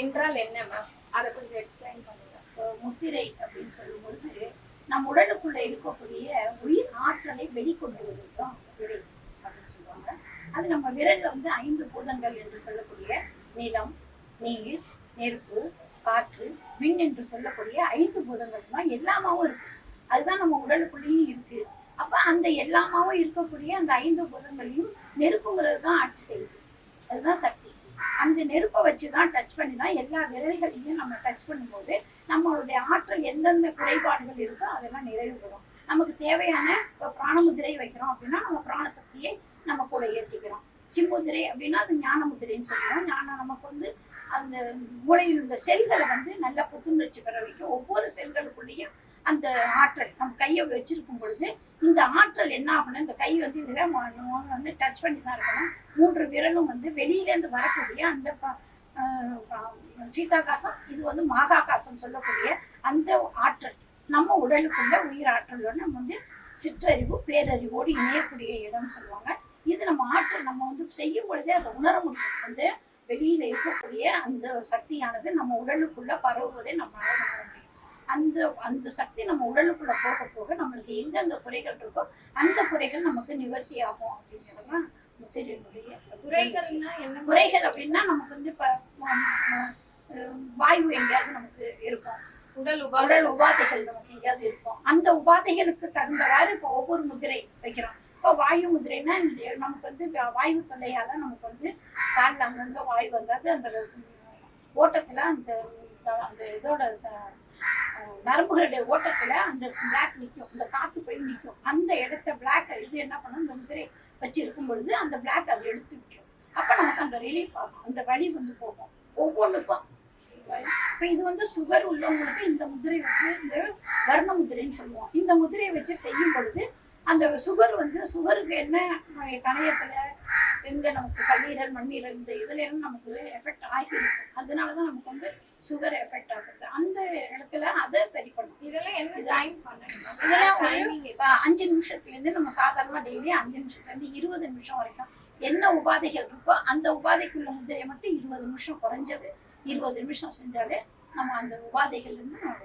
என்றால் என்ன மேம் அதை கொஞ்சம் எக்ஸ்பிளைன் பண்ணுங்க. முத்திரை அப்படின்னு சொல்லும் பொழுது நம் உடலுக்குள்ள இருக்கக்கூடிய உயிர் ஆற்றலை வெளிக்கொண்டு வருவதுதான் முத்திரை அப்படின்னு சொல்லுவாங்க. அது நம்ம விரல்ல வந்து ஐந்து பூதங்கள் என்று சொல்லக்கூடிய நிலம் நீர் நெருப்பு காற்று விண் என்று சொல்லக்கூடிய ஐந்து பூதங்கள் தான் எல்லாமாவும் இருக்கு. அதுதான் நம்ம உடலுக்குள்ளேயும் இருக்கு. அப்ப அந்த எல்லாமாவும் இருக்கக்கூடிய அந்த ஐந்து பூதங்களையும் நெருப்புங்கிறது தான் ஆட்சி செய்யுது. அதுதான் சக்தி. அந்த நெருப்பை வச்சு தான் டச் பண்ணி தான் எல்லா விரல்களையும் நம்ம டச் பண்ணும்போது நம்மளுடைய ஆற்றல் எந்தெந்த குறைபாடுகள் இருக்கோ அதெல்லாம் நிறைவு பெறும் நமக்கு தேவையான இப்போ பிராணமுதிரை வைக்கிறோம் அப்படின்னா நம்ம பிராணசக்தியை நம்ம கூட ஏற்றிக்கிறோம் சிம்முதிரை அப்படின்னா அது ஞான முதிரைன்னு சொல்லுவோம். ஞானம் நமக்கு வந்து அந்த மூளையில் உள்ள செல்களை வந்து நல்லா புத்துணர்ச்சி பெற வைக்கும். ஒவ்வொரு செல்களுக்குள்ளேயும் அந்த ஆற்றல் நம்ம கையை வச்சிருக்கும் பொழுது இந்த ஆற்றல் என்ன ஆகணும் இந்த கை வந்து இதில் வந்து டச் பண்ணி தான் இருக்கணும். மூன்று விரலும் வந்து வெளியிலேருந்து வரக்கூடிய அந்த ப- சீதாகாசம் இது வந்து மாகாகாசம் சொல்லக்கூடிய அந்த ஆற்றல். நம்ம உடலுக்குள்ள உயிர் ஆற்றலோட நம்ம வந்து சிற்றறிவு பேரறிவோடு இணையக்கூடிய இடம் சொல்லுவாங்க. இது நம்ம ஆற்றல் நம்ம வந்து செய்யும் பொழுதே அதை உணர முடியும். வந்து வெளியில இருக்கக்கூடிய அந்த சக்தியானது நம்ம உடலுக்குள்ள பரவுவதை நம்ம உணர முடியும். அந்த அந்த சக்தி நம்ம உடலுக்குள்ள போக போக நம்மளுக்கு எங்கெங்க குறைகள் இருக்கோ அந்த குறைகள் நமக்கு நிவர்த்தி ஆகும் அப்படிங்கிறதுதான் முத்திரையினுடைய குறைகள்னா என்ன? குறைகள் அப்படின்னா நமக்கு வந்து இப்போ வாயு எங்கேயாவது நமக்கு இருக்கும். உடல் உடல் உபாதைகள் நமக்கு எங்கேயாவது இருக்கும். அந்த உபாதைகளுக்கு தகுந்தவாறு இப்போ ஒவ்வொரு முதிரை வைக்கிறோம். இப்போ வாயு முதிரைன்னா நமக்கு வந்து வாயு தொல்லையால நமக்கு வந்து காலில் அங்கங்க வாயு வந்தாது அந்த ஓட்டத்துல அந்த அந்த இதோட நரம்புகளுடைய ஓட்டத்துல அந்த பிளாக் நிற்கும் இந்த காத்து போய் நிற்கும் அந்த இடத்த பிளாக் இது என்ன பண்ணும்? இந்த முதிரை வச்சிருக்கும் பொழுது அந்த பிளாக் அதை எடுத்து விட்டுரும் அப்போ நமக்கு அந்த ரிலீஃப் ஆகும். அந்த வலி வந்து போகும். ஒவ்வொன்றுக்கும் இப்போ இது வந்து சுகர் உள்ளவங்களுக்கு இந்த முதிரை வச்சு இந்த வர்ண முதிரைன்னு சொல்லுவோம். இந்த முதிரையை வச்சு செய்யும் பொழுது அந்த சுகர் வந்து சுகருக்கு என்ன கணையத்தில் எங்க நமக்கு கல்லீரல் மண்ணீரல் இந்த இதுல எல்லாம் நமக்கு எஃபெக்ட் ஆகிருக்கும் அதனால தான் நமக்கு வந்து சுகர் எஃபெக்ட் ஆகுது. அந்த இடத்துல அதை சரி பண்ணும் இதெல்லாம் என்ன டைம் பண்ணணும்? இதெல்லாம் ஒரு அஞ்சு நிமிஷத்துல இருந்து நம்ம சாதாரணமா டெய்லி அஞ்சு நிமிஷத்துல இருந்து இருபது நிமிஷம் வரைக்கும் என்ன உபாதைகள் இருக்கோ அந்த உபாதைக்குள்ள முதிரையை மட்டும் இருபது நிமிஷம் குறைஞ்சது. இருபது நிமிஷம் செஞ்சாலே நம்ம அந்த உபாதைகள்ல இருந்து நம்ம